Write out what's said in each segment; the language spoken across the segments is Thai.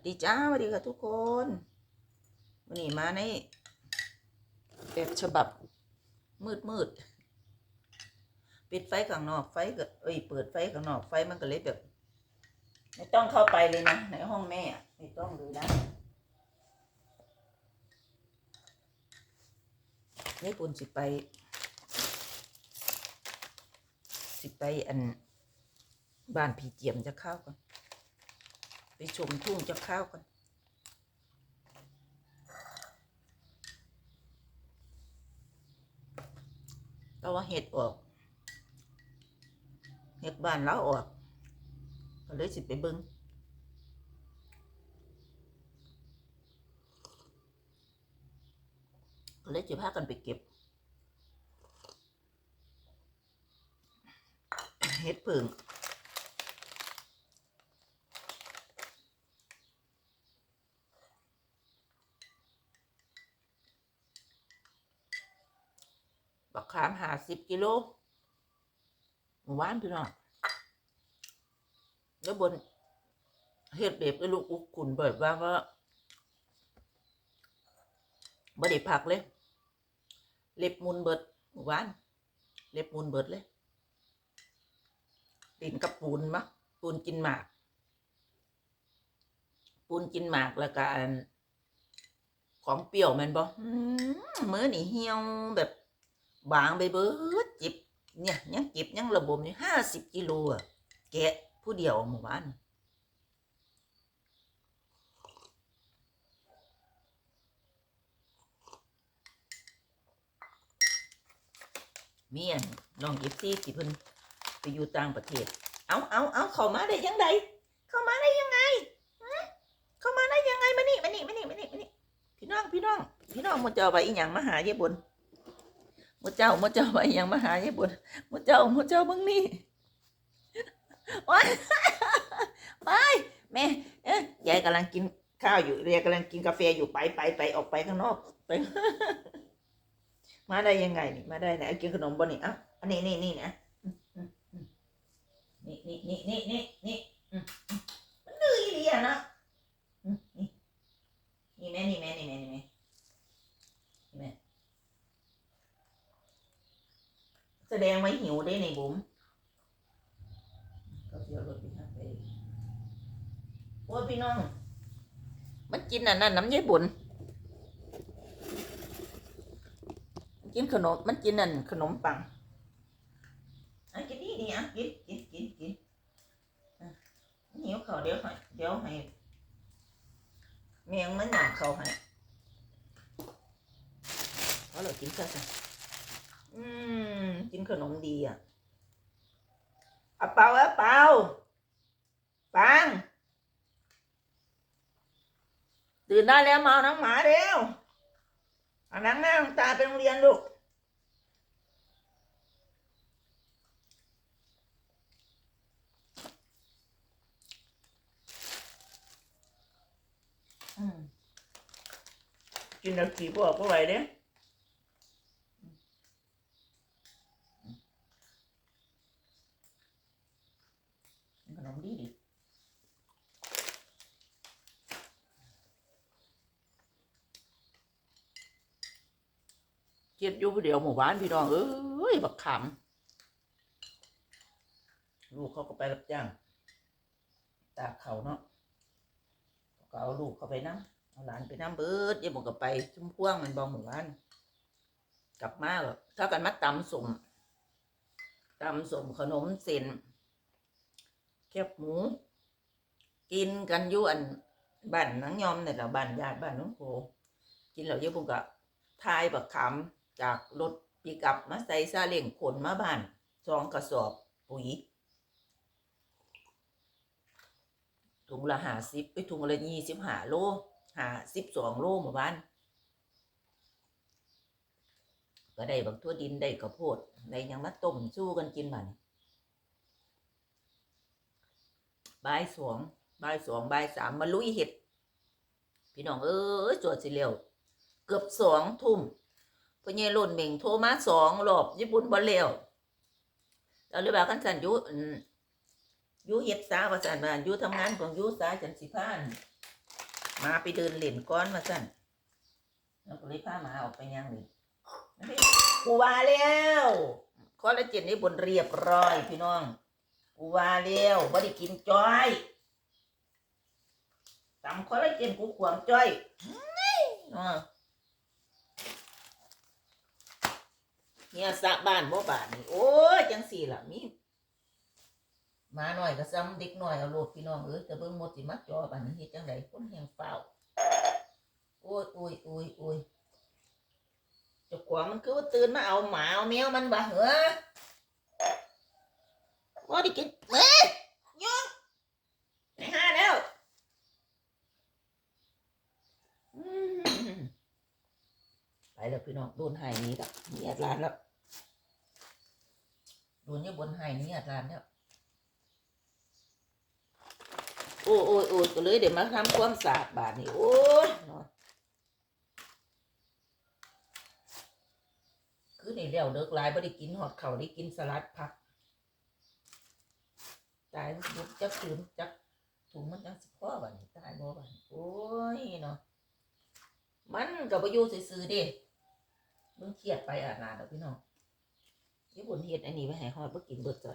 วัสดีจ้าสวัสดีค่ะทุกคน วันนี้มาในแบบฉบับมืดมืดปิดไฟข้างนอกไฟก็เอ้ยเปิดไฟข้างนอกไฟมันก็เลยแบบ ไม่ต้องเข้าไปเลยนะ ในห้องแม่ไม่ต้องเลยนะนี่ปุ่นสิไป สิไปอันบ้านผีเจียมจะเข้ากัน ไปชมทุ่งจะข้าวกันแต่ว่าเห็ดออกเห็ดบ้านเราออกก็เลยสิไปเบิงก็เลยจะพากันไปเก็บเห็ดผึ่ง ขามหาสิบกิโลหมู่บ้านพี่น้องแล้วบนเห็ดเบบไอ้ลูกอุกขุนเบิดว่าว่าบ่ได้พักเลย เล็บมุนเบิดหมู่บ้าน เล็บมุนเบิดเลยดินกับปูนมะปูนกินหมาก ปูนกินหมากแล้วก็อันของเปรี้ยวมันบ่อื้อมื้อนี่เหี่ยวแบบ บางไปเบิดจิบเนี่ยยังจิบยังระบบนี่ห้าสิบกิโลอะแกะผู้เดียวหมู่บ้านเมีอันน้องเอฟซีที่เพิ่นไปอยู่ต่างประเทศ เอาเอาเอาเข้ามาได้ยังไงเข้ามาได้ยังไงเข้ามาได้ยังไงมานี่มานี่มานี่มานี่มานี่พี่น้องพี่น้อง พี่น้องมันจะเอาไปอีหยังมาหาเยายบุญ มดเจ้ามดเจ้าไปยังมาหายายบุญมดเจ้ามดเจ้าเบิ่งนี่ว้าไปแม่เอ๊ยายกำลังกินข้าวอยู่ยายกำลังกินกาแฟอยู่ไปไปไปออกไปข้างนอกไปมาได้ยังไงนี่มาได้ไหนกินขนมบ่นี่อะอันนี้นี่นี่นะนี่นี่นี่นี่นี่นี่มันดื้ออีหลีอะนะนี่นี่แม่นี่แม่นี่แม่นี่แม่ แสดงไว้หิวได้ในบุ๋มก็เสียวรถไปหาไปโอ้ยพี่น้อง มันกินอันนั้นน้ำยายบุญมันกินขนม มันกินนั่นขนมปังอะกินนี่นี่อะกินกินกินกินอะหิวเขาวเดี๋ยวให้เดี๋ยวให้แมงมันหนังเขาให้เพราะเรากินซะจ้ะ อืม กินขนมดีอะเอาเปล่าเอาเปล่าปัง ตื่นได้แล้วมาเอาน้ำหมาเร็วเอานังหน้าน้ำตาไปโรงเรียนลูกอืมกินแล้วขี่พวกพวกไหวเด้ ขนมดีดิ เจ็ดอยู่ผู้เดียวหมู่บ้านพี่น้องเอ้ยบักขำลูกเขาก็ไปรับจ้างตากเขาเนาะก็เอาลูกเขาไปน้ำเอาหลานไปน้ำเบิดเดี๋ยวผมก็ไปชุ่มพ่วงมันบองหมู่บ้าน กลับมาก็ถ้ากันมาตำสมตำสมขนมเส้นแคบหมู กินกันอยู่อันบ้านนังยอมเนี่ยแหละบ้านญาติบ้านน้องโคกินแล้วเยอะผมก็ทายบักขำ จากรถปีกับมาใส่ซาเล้งขนมาบ้านสองกระสอบปุ๋ยถุงละหาสิบไปถุงละยี่สิบหาโลหาสิบสองโลหมู่บ้าน ก็ได้บักทั่วดินได้กระโพดได้ยังมาต้มสู้กันกินมันบายสองบายสองบายสามมาลุยเห็ด พี่น้องเอ้ยจวดสิเร็วเกือบสองทุ่ม พ่อใหญ่หล่นเหม่งโทรมาสองรอบญี่ปุ่นบ่เร็วเราเลยบอกกันสันยุยุเฮ็ดสาว่าสันว่ายุทำงานของยุสาจันสิพานมาไปเดินเล่นก้อนมาสั่นแล้วก็เลยพาหมาออกไปย่างนี่กูว่าแล้วคอลลาเจนนี่บนเรียบร้อยพี่น้องกูว่าแล้วบ่ได้กินจ้อยตำคอลลาเจนกูขวางจ้อยอ่า เนี่ยสะบ้านบ่บ้านนี่โอ้ยจังสี่ล่ะมีหมาหน่อยก็ซ้ำเด็กหน่อยเอาโลดพี่น้องเอ้ยแต่เบิ่งหมดสิมาจอบ้านนี้เฮ็ดจังไดคนแห่งเฝ้าโอ้ยโอ้ยโอ้ยโอ้ยจ้าของมันคือว่าตื่นมาเอาหมาเอาแมวมันบ่เหรอว่าด้กินเอ้ยยุ่งไอ้ห่าแล้ว แล้วพี่น้องโดนห้หนี้แล้วหนี่อัดร้านแล้วโดนเนี่ยบนห้หนี้อัดร้านแล้วโอ้ยโอ้ยโอ้ยก็เลยเดี๋ยวมาทำความสะอาดบาทนี่โอ้ยนาะคือในเลี้ยวเด็กลายบ่ได้กินหอดเขาวได้กินสลัดผักตายบุกจักถืนจักถุงมันจังสิพ่อบัดนี้ตายบ่บัดนี้โอ้ยเนาะมันก็บ่อยู่ซื่อๆเด้ เบิ่งเครียดไปอาดนาดอกพี่น้องญี่ปุ่นเฮ็ดอันนี้ไว้ให้ฮอดบ่กินเบิดจ้ะ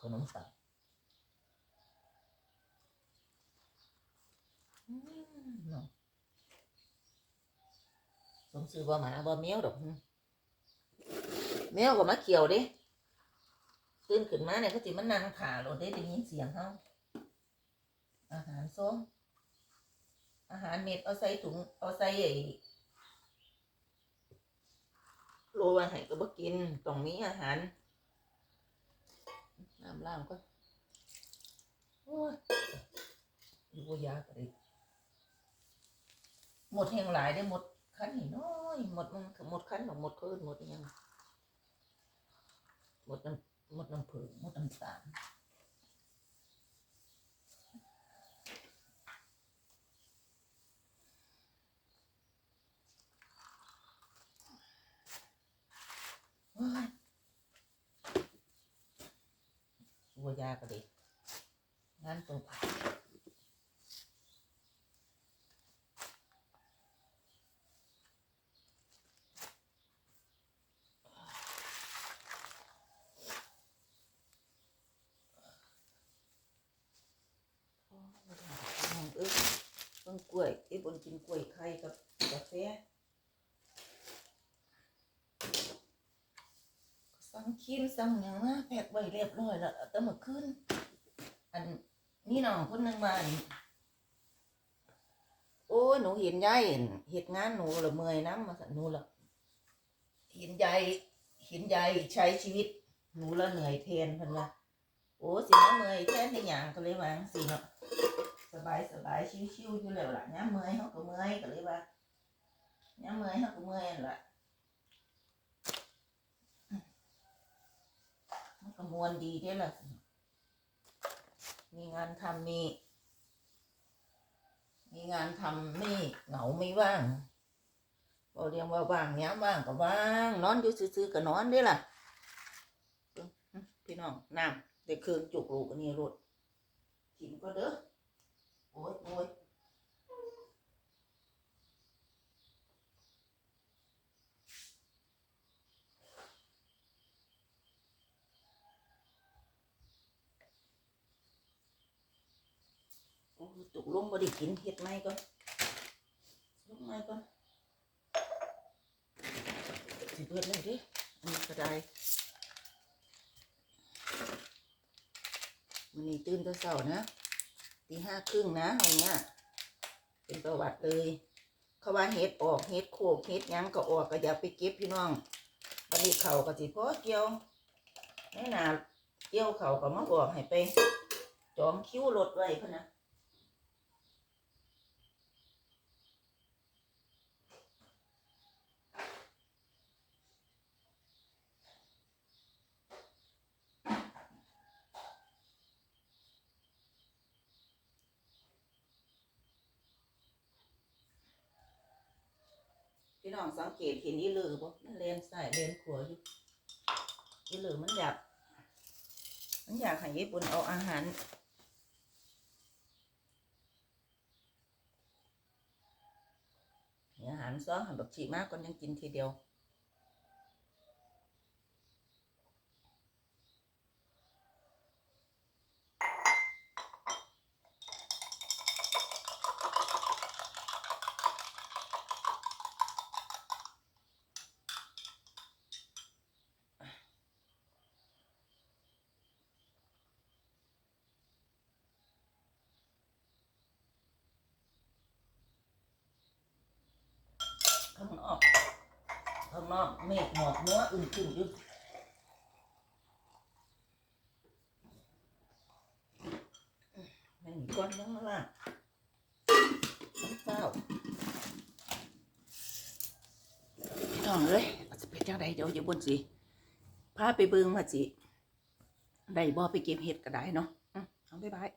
ขนมปังอืมเนาะสมซื้อบ่หมาบ่แมวดอกหึแมวก็มาเกี่ยวเด้ตื่นขึ้นมาเนี่ยเขาจิมันนั่งขาเราได้ได้ยินเสียงเขาอาหารส้มอาหารเม็ดเอาใส่ถุงเอาใส่ไอ้ โรยไว้ให้ก็บ่กินต้องมีอาหารน้ำล่างก็โอ้ยอยู่บ่ยากเลยหมดแห่งหลายได้หมดคันนี่น้อยหมดมันหมดคันหมดคืนหมดอิหยังหมดน้ำหมดน้ำผึ้งหมดน้ำตาลโอ้ยบัวยา กระดิงานตัวผ่าโอ้น้องเอ้ยเพิ่งกล้วยไอ้บนกินกล้วยไข่กับกาแฟ สังครีมสังอย่างนะแพ็คไว้เรียบร้อยแล้วแต่เมื่อคืนอันนี่น้องคนหนึงมาโอ้ยหนูเห็นยายเห็ดงานหนูละเมยน้ำมาสันหนูละเห็นยายเห็นยายใช้ชีวิต หนูละเหนื่อยแทนพิ่นว่าโอ้สิมาเมยแทนที่หยังก็เลยวาจั่งสิเนาะสบายสบายชิวๆอยู่แล้วล่ะย้ำเมยเขาก็เมยก็เลยว่าย้ำเมยเขาก็เมยล่ะ มันก็มวนดีเด้ล่ะมีงานทำมีมีงานทำไม่เหงาไม่ว่างเราเรียกว่าว่างย้ำว่างก็ว่างนอนอยู่ซื่อๆก็นอนได้ล่ะพี่น้องน้ำเด็กคืนจุกลูกอันนี้รถกินก็เด้อโอ้ยโอ้ย โอ้ยจุกลงบ่ได้กินเฮ็ดไหมก่อนลงไหมก่อนสิเบิดเลยดิอันนี้ก็ได้วันนี้ตื่นแต่เช้านะตีห้าครึ่งนะวันเนี้ยเป็นประวัติเลยเขาว่าเฮ็ดออกเฮ็ดโคกเฮ็ดยังก็ออกก็อย่าไปเก็บพี่น้องบัดนี้เขาก็สิพอเกี่ยวในหนาเกี่ยวเขาก็มาบอกให้ไปจองคิ้วรถไว้พะนะี่น้องสังเกตเห็นอีเลือบ่มันเลนใส่เลนขวาอยู่อีเลือมันอยาก มันอยากให้ญี่ปุ่นเอาอาหารอาหารซ้อหันบักชีมากก่อนยังกินทีเดียว เมฆหมอกเนื้ออึ้งขึ้นอยู่ไม่มีก้อนยังมาละน้ำเปล่าพี่น้องเอ้ยอาจจะเป็นจังใดเดี๋ยวอย่บนสิพาไปเบิ่งมาสิได้บ่ไปเก็บเห็ดก็ได้เนาะอืมเอาบ๊ายบาย